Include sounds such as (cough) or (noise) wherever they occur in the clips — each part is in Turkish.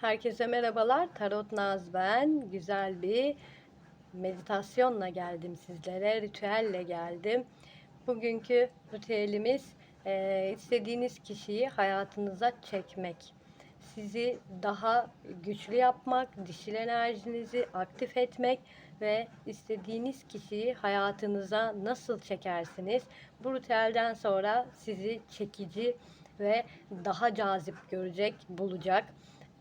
Herkese merhabalar. Tarot Naz ben. Güzel bir meditasyonla geldim sizlere. Ritüelle geldim. Bugünkü ritüelimiz eee, istediğiniz kişiyi hayatınıza çekmek. Sizi daha güçlü yapmak, dişil enerjinizi aktif etmek ve istediğiniz kişiyi hayatınıza nasıl çekersiniz? Bu ritüelden sonra sizi çekici ve daha cazip görecek, bulacak.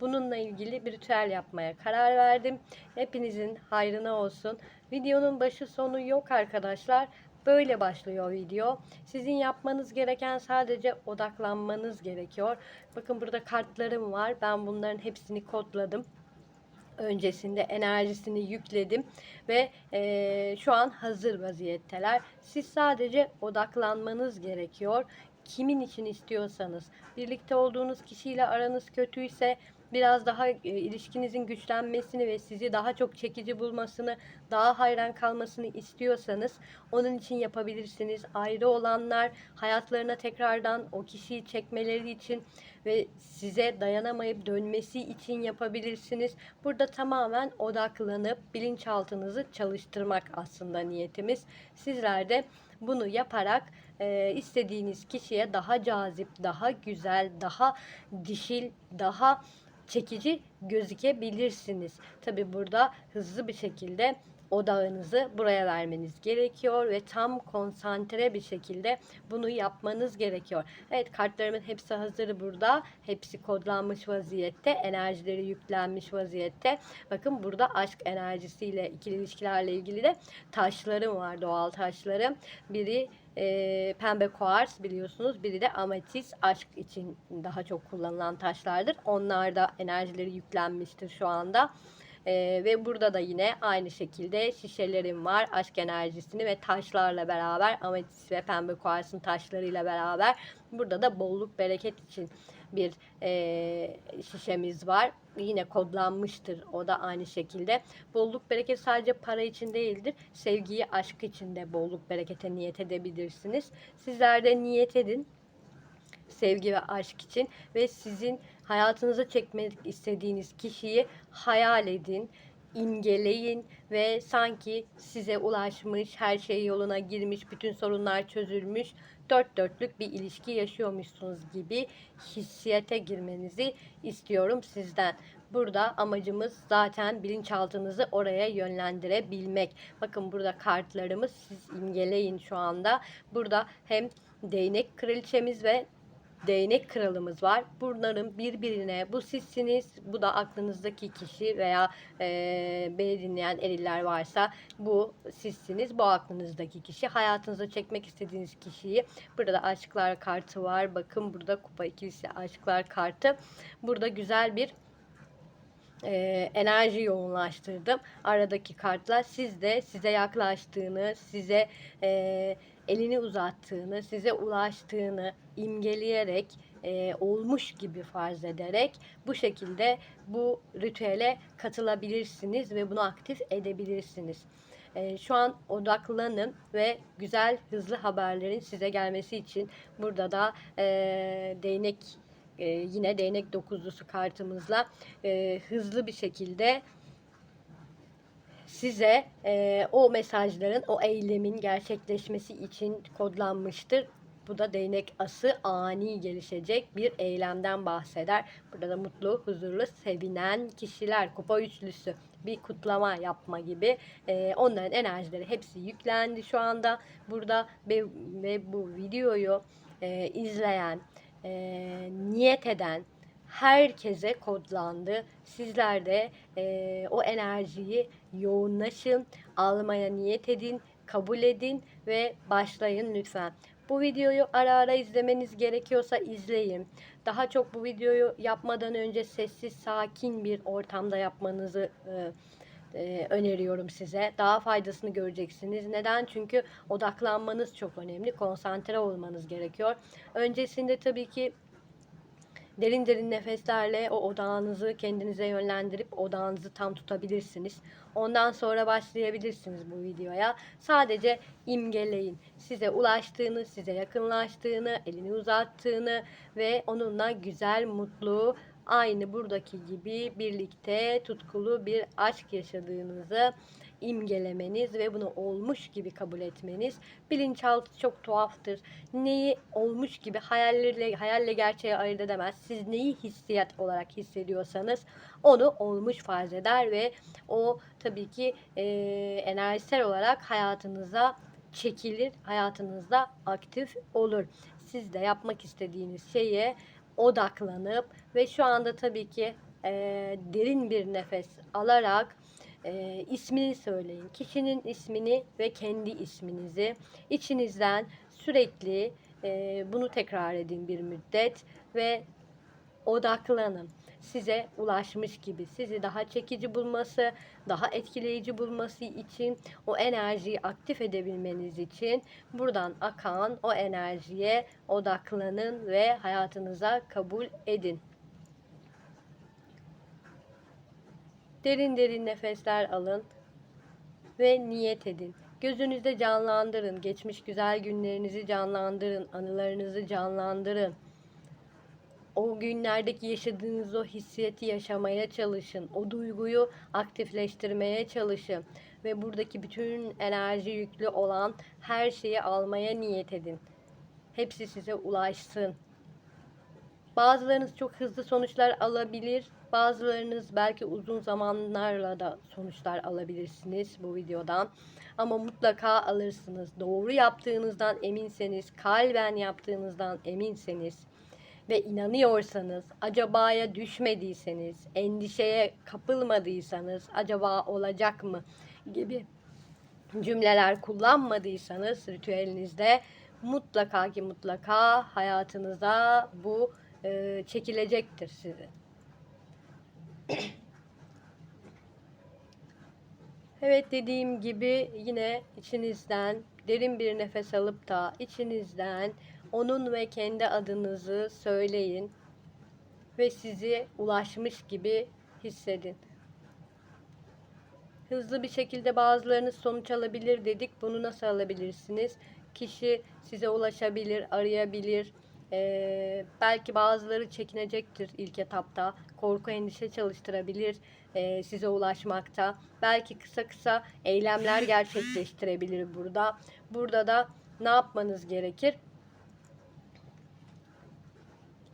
Bununla ilgili bir ritüel yapmaya karar verdim. Hepinizin hayrına olsun. Videonun başı sonu yok arkadaşlar. Böyle başlıyor video. Sizin yapmanız gereken sadece odaklanmanız gerekiyor. Bakın burada kartlarım var. Ben bunların hepsini kodladım öncesinde enerjisini yükledim ve eee, şu an hazır vaziyetteler. Siz sadece odaklanmanız gerekiyor. Kimin için istiyorsanız, birlikte olduğunuz kişiyle aranız kötüyse biraz daha e, ilişkinizin güçlenmesini ve sizi daha çok çekici bulmasını, daha hayran kalmasını istiyorsanız onun için yapabilirsiniz. Ayrı olanlar hayatlarına tekrardan o kişiyi çekmeleri için ve size dayanamayıp dönmesi için yapabilirsiniz. Burada tamamen odaklanıp bilinçaltınızı çalıştırmak aslında niyetimiz. Sizler de bunu yaparak e, istediğiniz kişiye daha cazip, daha güzel, daha dişil, daha çekici gözükebilirsiniz. Tabi burada hızlı bir şekilde odağınızı buraya vermeniz gerekiyor ve tam konsantre bir şekilde bunu yapmanız gerekiyor. Evet kartlarımın hepsi hazır burada. Hepsi kodlanmış vaziyette. Enerjileri yüklenmiş vaziyette. Bakın burada aşk enerjisiyle ikili ilişkilerle ilgili de taşlarım var. Doğal taşlarım. Biri e, pembe kuars biliyorsunuz. Biri de ametist aşk için daha çok kullanılan taşlardır. Onlar da enerjileri yüklenmiştir şu anda. Ee, ve burada da yine aynı şekilde şişelerim var. Aşk enerjisini ve taşlarla beraber ametist ve pembe kuarsın taşlarıyla beraber burada da bolluk bereket için bir e, şişemiz var. Yine kodlanmıştır o da aynı şekilde. Bolluk bereket sadece para için değildir. Sevgiyi, aşk için de bolluk berekete niyet edebilirsiniz. Sizler de niyet edin sevgi ve aşk için ve sizin hayatınıza çekmek istediğiniz kişiyi hayal edin, imgeleyin ve sanki size ulaşmış, her şey yoluna girmiş, bütün sorunlar çözülmüş, dört dörtlük bir ilişki yaşıyormuşsunuz gibi hissiyete girmenizi istiyorum sizden. Burada amacımız zaten bilinçaltınızı oraya yönlendirebilmek. Bakın burada kartlarımız siz imgeleyin şu anda. Burada hem değnek kraliçemiz ve değnek kralımız var. Bunların birbirine bu sizsiniz, bu da aklınızdaki kişi veya e, beni dinleyen eriller varsa bu sizsiniz, bu aklınızdaki kişi. Hayatınıza çekmek istediğiniz kişiyi. Burada da aşklar kartı var. Bakın burada kupa ikilisi aşklar kartı. Burada güzel bir e, enerji yoğunlaştırdım. Aradaki kartlar siz de size yaklaştığını, size e, elini uzattığını, size ulaştığını imgeleyerek, e, olmuş gibi farz ederek bu şekilde bu ritüele katılabilirsiniz ve bunu aktif edebilirsiniz. E, şu an odaklanın ve güzel hızlı haberlerin size gelmesi için burada da e, değnek e, yine değnek dokuzlusu kartımızla e, hızlı bir şekilde size e, o mesajların, o eylemin gerçekleşmesi için kodlanmıştır. Bu da değnek ası ani gelişecek bir eylemden bahseder. Burada da mutlu, huzurlu, sevinen kişiler, kupa üçlüsü bir kutlama yapma gibi. E, onların enerjileri hepsi yüklendi şu anda. Burada ve, ve bu videoyu e, izleyen, e, niyet eden, herkese kodlandı. Sizler de e, o enerjiyi yoğunlaşın, almaya niyet edin, kabul edin ve başlayın lütfen. Bu videoyu ara ara izlemeniz gerekiyorsa izleyin. Daha çok bu videoyu yapmadan önce sessiz, sakin bir ortamda yapmanızı e, e, öneriyorum size. Daha faydasını göreceksiniz. Neden? Çünkü odaklanmanız çok önemli. Konsantre olmanız gerekiyor. Öncesinde tabii ki Derin derin nefeslerle o odağınızı kendinize yönlendirip odağınızı tam tutabilirsiniz. Ondan sonra başlayabilirsiniz bu videoya. Sadece imgeleyin. Size ulaştığını, size yakınlaştığını, elini uzattığını ve onunla güzel, mutlu, aynı buradaki gibi birlikte tutkulu bir aşk yaşadığınızı imgelemeniz ve bunu olmuş gibi kabul etmeniz. Bilinçaltı çok tuhaftır. Neyi olmuş gibi hayallerle, hayalle gerçeği ayırt edemez. Siz neyi hissiyat olarak hissediyorsanız onu olmuş farz eder ve o tabii ki e, enerjisel olarak hayatınıza çekilir, hayatınızda aktif olur. Siz de yapmak istediğiniz şeye odaklanıp ve şu anda tabii ki e, derin bir nefes alarak e, ismini söyleyin. Kişinin ismini ve kendi isminizi içinizden sürekli e, bunu tekrar edin bir müddet ve odaklanın. Size ulaşmış gibi, sizi daha çekici bulması, daha etkileyici bulması için, o enerjiyi aktif edebilmeniz için buradan akan o enerjiye odaklanın ve hayatınıza kabul edin. Derin derin nefesler alın ve niyet edin. Gözünüzde canlandırın. Geçmiş güzel günlerinizi canlandırın. Anılarınızı canlandırın. O günlerdeki yaşadığınız o hissiyatı yaşamaya çalışın. O duyguyu aktifleştirmeye çalışın. Ve buradaki bütün enerji yüklü olan her şeyi almaya niyet edin. Hepsi size ulaşsın. Bazılarınız çok hızlı sonuçlar alabilir. Bazılarınız belki uzun zamanlarla da sonuçlar alabilirsiniz bu videodan. Ama mutlaka alırsınız. Doğru yaptığınızdan eminseniz, kalben yaptığınızdan eminseniz ve inanıyorsanız, acabaya düşmediyseniz, endişeye kapılmadıysanız, acaba olacak mı gibi cümleler kullanmadıysanız ritüelinizde mutlaka ki mutlaka hayatınıza bu e, çekilecektir sizin. (clears throat) Evet dediğim gibi yine içinizden derin bir nefes alıp da içinizden onun ve kendi adınızı söyleyin ve sizi ulaşmış gibi hissedin. Hızlı bir şekilde bazılarınız sonuç alabilir dedik. Bunu nasıl alabilirsiniz? Kişi size ulaşabilir, arayabilir. Ee, belki bazıları çekinecektir ilk etapta. Korku, endişe çalıştırabilir e, size ulaşmakta. Belki kısa kısa eylemler (laughs) gerçekleştirebilir burada. Burada da ne yapmanız gerekir?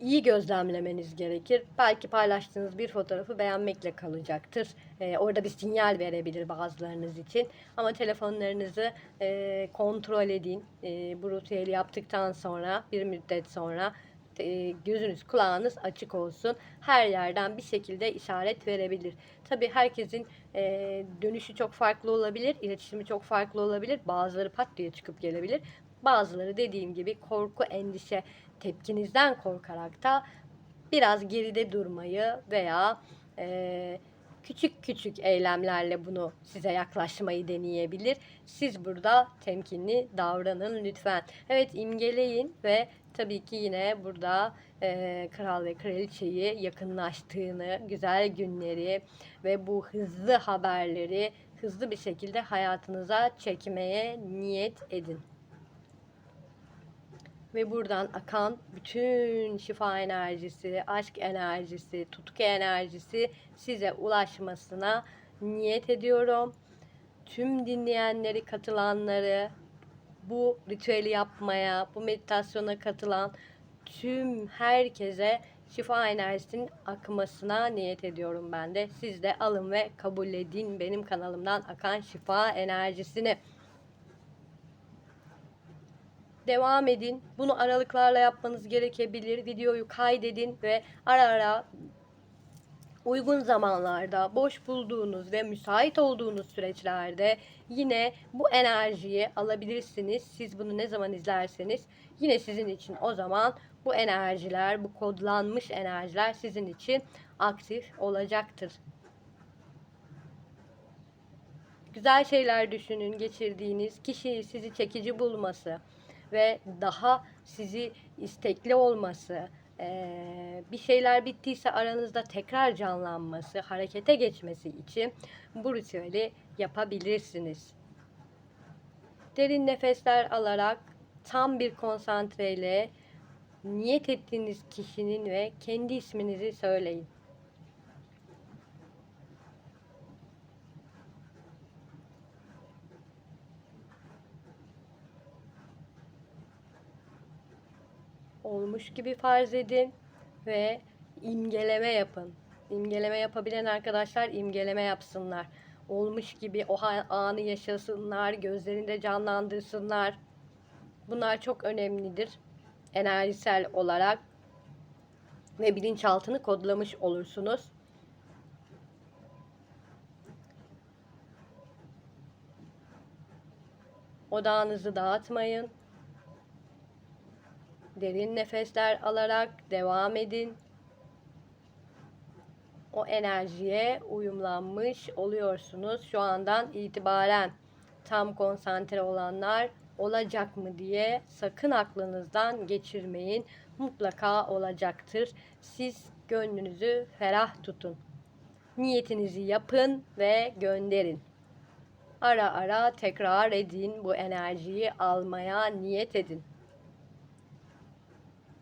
İyi gözlemlemeniz gerekir. Belki paylaştığınız bir fotoğrafı beğenmekle kalacaktır. Ee, orada bir sinyal verebilir bazılarınız için. Ama telefonlarınızı e, kontrol edin. E, bu ritüeli yaptıktan sonra bir müddet sonra e, gözünüz kulağınız açık olsun. Her yerden bir şekilde işaret verebilir. Tabii herkesin e, dönüşü çok farklı olabilir, iletişimi çok farklı olabilir. Bazıları pat diye çıkıp gelebilir. Bazıları dediğim gibi korku, endişe, tepkinizden korkarak da biraz geride durmayı veya e, küçük küçük eylemlerle bunu size yaklaşmayı deneyebilir. Siz burada temkinli davranın lütfen. Evet imgeleyin ve tabii ki yine burada e, kral ve kraliçeyi yakınlaştığını, güzel günleri ve bu hızlı haberleri hızlı bir şekilde hayatınıza çekmeye niyet edin ve buradan akan bütün şifa enerjisi, aşk enerjisi, tutku enerjisi size ulaşmasına niyet ediyorum. Tüm dinleyenleri, katılanları, bu ritüeli yapmaya, bu meditasyona katılan tüm herkese şifa enerjisinin akmasına niyet ediyorum ben de. Siz de alın ve kabul edin benim kanalımdan akan şifa enerjisini. Devam edin. Bunu aralıklarla yapmanız gerekebilir. Videoyu kaydedin ve ara ara uygun zamanlarda, boş bulduğunuz ve müsait olduğunuz süreçlerde yine bu enerjiyi alabilirsiniz. Siz bunu ne zaman izlerseniz yine sizin için o zaman bu enerjiler, bu kodlanmış enerjiler sizin için aktif olacaktır. Güzel şeyler düşünün, geçirdiğiniz kişi sizi çekici bulması, ve daha sizi istekli olması, bir şeyler bittiyse aranızda tekrar canlanması, harekete geçmesi için bu ritüeli yapabilirsiniz. Derin nefesler alarak tam bir konsantreyle niyet ettiğiniz kişinin ve kendi isminizi söyleyin. Olmuş gibi farz edin ve imgeleme yapın. İmgeleme yapabilen arkadaşlar imgeleme yapsınlar. Olmuş gibi o anı yaşasınlar, gözlerinde canlandırsınlar. Bunlar çok önemlidir enerjisel olarak ve bilinçaltını kodlamış olursunuz. Odağınızı dağıtmayın. Derin nefesler alarak devam edin. O enerjiye uyumlanmış oluyorsunuz şu andan itibaren. Tam konsantre olanlar olacak mı diye sakın aklınızdan geçirmeyin. Mutlaka olacaktır. Siz gönlünüzü ferah tutun. Niyetinizi yapın ve gönderin. Ara ara tekrar edin bu enerjiyi almaya niyet edin.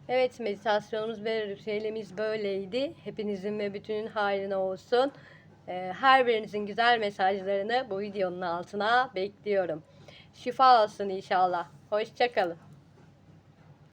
Evet meditasyonumuz ve ritüelimiz böyleydi. Hepinizin ve bütünün hayrına olsun. Ee, Her birinizin güzel mesajlarını bu videonun altına bekliyorum. Şifa olsun inşallah. Hoşçakalın.